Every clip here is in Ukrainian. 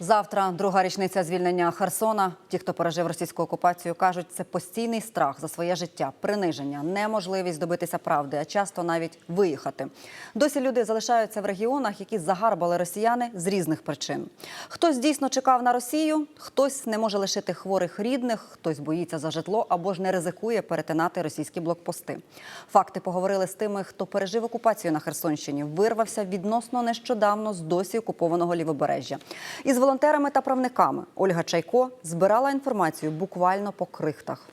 Завтра друга річниця звільнення Херсона. Ті, хто пережив російську окупацію, кажуть, це постійний страх за своє життя, приниження, неможливість добитися правди, а часто навіть виїхати. Досі люди залишаються в регіонах, які загарбали росіяни з різних причин. Хтось дійсно чекав на Росію, хтось не може лишити хворих рідних, хтось боїться за житло або ж не ризикує перетинати російські блокпости. Факти поговорили з тими, хто пережив окупацію на Херсонщині, вирвався відносно нещодавно з досі окупованого лівобережжя. Із волонтерами та правниками Ольга Чайко збирала інформацію буквально по крихтах.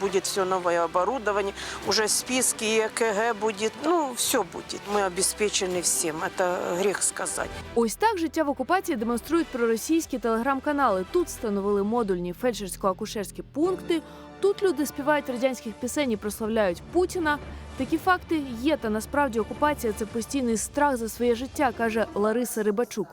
Будет все новое оборудование, уже списки и ЭКГ будет, ну, все будет. Мы обеспечены всем, это грех сказать. Ось так життя в окупації демонструють проросійські телеграм-канали. Тут встановили модульні фельдшерсько-акушерські пункти. Тут люди співають радянських пісень і прославляють Путіна. Такі факти є, та насправді окупація це постійний страх за своє життя, каже Лариса Рибачук.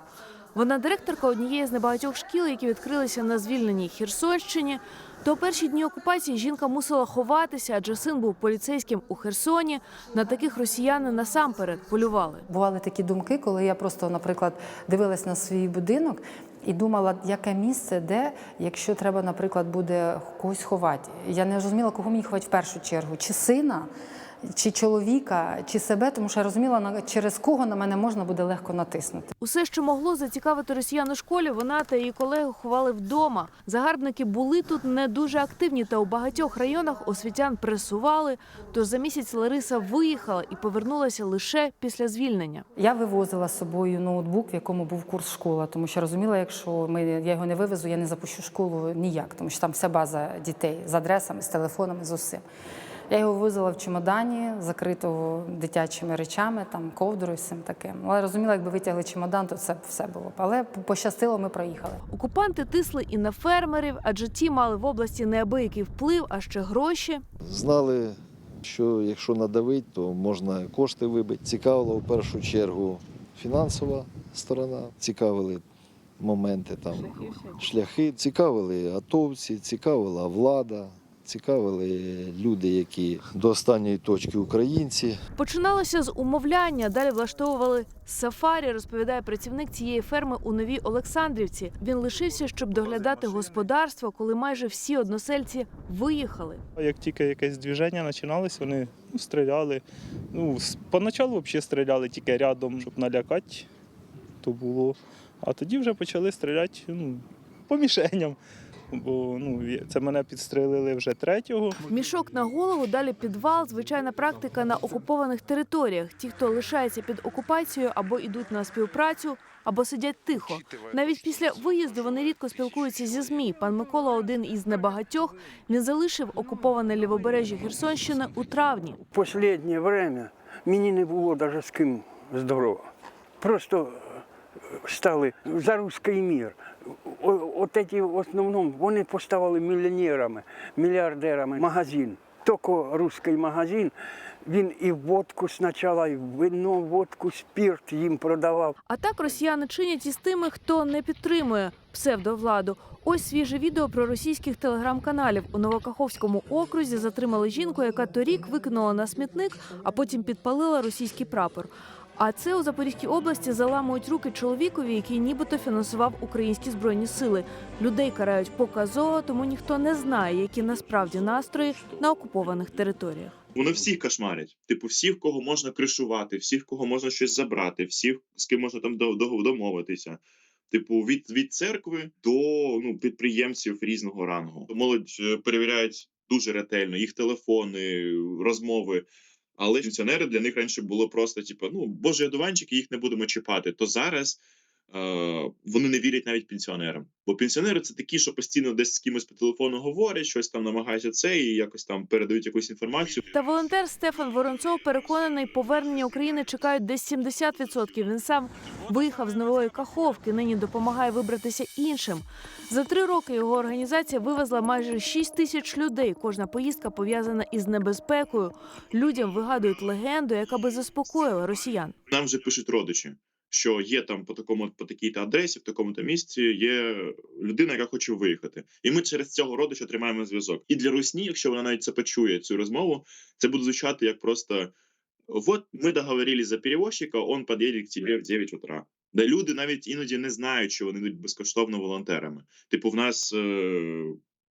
Вона директорка однієї з небагатьох шкіл, які відкрилися на звільненій Херсонщині. До перші дні окупації жінка мусила ховатися, адже син був поліцейським у Херсоні. На таких росіяни насамперед полювали. Бували такі думки, коли я просто, наприклад, дивилась на свій будинок і думала, яке місце, де, якщо треба, наприклад, буде когось ховати. Я не розуміла, кого мені ховати в першу чергу, чи сина, чи чоловіка, чи себе, тому що я розуміла, на- через кого на мене можна буде легко натиснути. Усе, що могло зацікавити росіян у школі, вона та її колеги ховали вдома. Загарбники були тут не дуже активні, та у багатьох районах освітян пресували. Тож за місяць Лариса виїхала і повернулася лише після звільнення. Я вивозила з собою ноутбук, в якому був курс школа, тому що розуміла, якщо ми, я його не вивезу, я не запущу школу ніяк, тому що там вся база дітей з адресами, з телефонами, з усім. Я його вивозила в чемодані, закритого дитячими речами, там ковдрою, і всім таким. Але розуміла, якби витягли чемодан, то це все було б. Але пощастило, ми проїхали. Окупанти тисли і на фермерів, адже ті мали в області неабиякий вплив, а ще гроші. Знали, що якщо надавить, то можна кошти вибити. Цікавила в першу чергу фінансова сторона, цікавили моменти там шляхи, цікавили атовці, цікавила влада, цікавили люди, які до останньої точки українці. Починалося з умовляння. Далі влаштовували сафарі, розповідає працівник цієї ферми у Новій Олександрівці. Він лишився, щоб доглядати господарство, коли майже всі односельці виїхали. Як тільки якесь движення починалось, вони ну, стріляли. Ну, с- поначалу взагалі стріляли тільки рядом, щоб налякати, то було. А тоді вже почали стріляти ну, по мішеням. Бо ну, це мене підстрелили вже третього. Мішок на голову, далі підвал. Звичайна практика на окупованих територіях. Ті, хто лишається під окупацією, або йдуть на співпрацю, або сидять тихо. Навіть після виїзду вони рідко спілкуються зі змі. Пан Микола, один із небагатьох, не залишив окуповане лівобережжя Херсонщини у травні. Последнє время мені не було навіть з ким здорово. Просто е, стали за руський мір. От ці в основному вони поставили мільйонерами, мільярдерами магазин. Тільки руський магазин, він і водку спочатку, і вино, водку, спирт їм продавав. А так росіяни чинять із тими, хто не підтримує псевдовладу. Ось свіже відео про російських телеграм-каналів. У Новокаховському окрузі затримали жінку, яка торік викинула на смітник, а потім підпалила російський прапор. А це у Запорізькій області заламують руки чоловікові, який нібито фінансував українські збройні сили. Людей карають показово, тому ніхто не знає, які насправді настрої на окупованих територіях. Вони всіх кошмарять. Типу, всіх, кого можна кришувати, всіх, кого можна щось забрати, всіх, з ким можна там до- до- домовитися. Типу, від, від церкви до ну, підприємців різного рангу. Молодь е, перевіряють дуже ретельно їх телефони, розмови. Але пенсіонери для них раніше було просто, типу, ну, боже, одуванчики, їх не будемо чіпати. То зараз вони не вірять навіть пенсіонерам. Бо пенсіонери це такі, що постійно десь з кимось по телефону говорять, щось там намагаються це і якось там передають якусь інформацію. Та волонтер Стефан Воронцов переконаний, повернення України чекають десь 70%. Він сам виїхав з нової каховки. Нині допомагає вибратися іншим. За три роки його організація вивезла майже 6 тисяч людей. Кожна поїздка пов'язана із небезпекою. Людям вигадують легенду, яка би заспокоїла росіян. Нам вже пишуть родичі. Що є там по такому по такій-то адресі, в такому-то місці є людина, яка хоче виїхати. І ми через цього родича тримаємо зв'язок. І для русні, якщо вона навіть це почує, цю розмову, це буде звучати як просто: от ми договорились за перевозчика, он під'їде к тебе в 9 утра. Де люди навіть іноді не знають, що вони йдуть безкоштовно волонтерами. Типу, в нас е,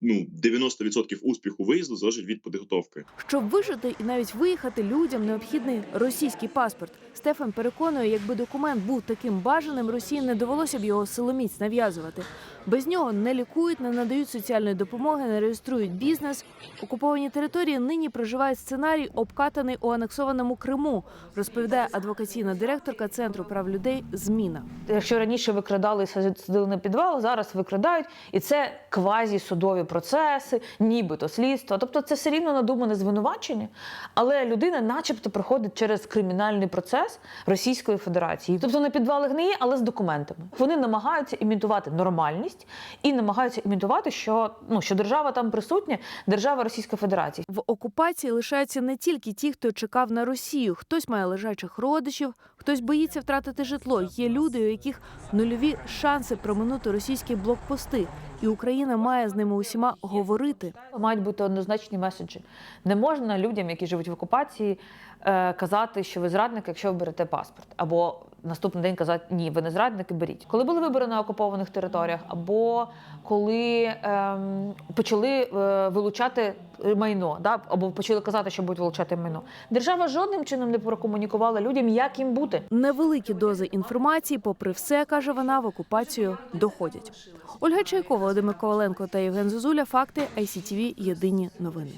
ну 90% успіху виїзду залежить від підготовки. Щоб вижити і навіть виїхати, людям необхідний російський паспорт. Стефан переконує, якби документ був таким бажаним, Росії не довелося б його силоміць нав'язувати. Без нього не лікують, не надають соціальної допомоги, не реєструють бізнес. Окуповані території нині проживають сценарій, обкатаний у анексованому Криму, розповідає адвокаційна директорка центру прав людей Зміна. Якщо раніше викрадали і садили на підвал, зараз викрадають, і це квазі судові процеси, нібито слідство. Тобто це все рівно надумане звинувачення, але людина, начебто, проходить через кримінальний процес Російської Федерації. Тобто на підвали гниє, але з документами. Вони намагаються імітувати нормальність і намагаються імітувати, що ну що держава там присутня, держава Російської Федерації. В окупації лишаються не тільки ті, хто чекав на Росію. Хтось має лежачих родичів, хтось боїться втратити житло. Є люди, у яких нульові шанси проминути російські блокпости, і Україна має з ними усіма говорити. Мають бути однозначні меседжі. Не можна людям, які живуть в окупації, е, казати, що ви зрадник, якщо ви берете паспорт, або наступний день казати ні, ви не зрадники, беріть. Коли були вибори на окупованих територіях, або коли ем, почали е, вилучати майно, да, або почали казати, що будуть вилучати майно, держава жодним чином не прокомунікувала людям, як їм бути. Невеликі дози інформації, попри все, каже вона, в окупацію доходять. Ольга Чайкова, Володимир Коваленко та Євген Зозуля. Факти ICTV. Єдині новини.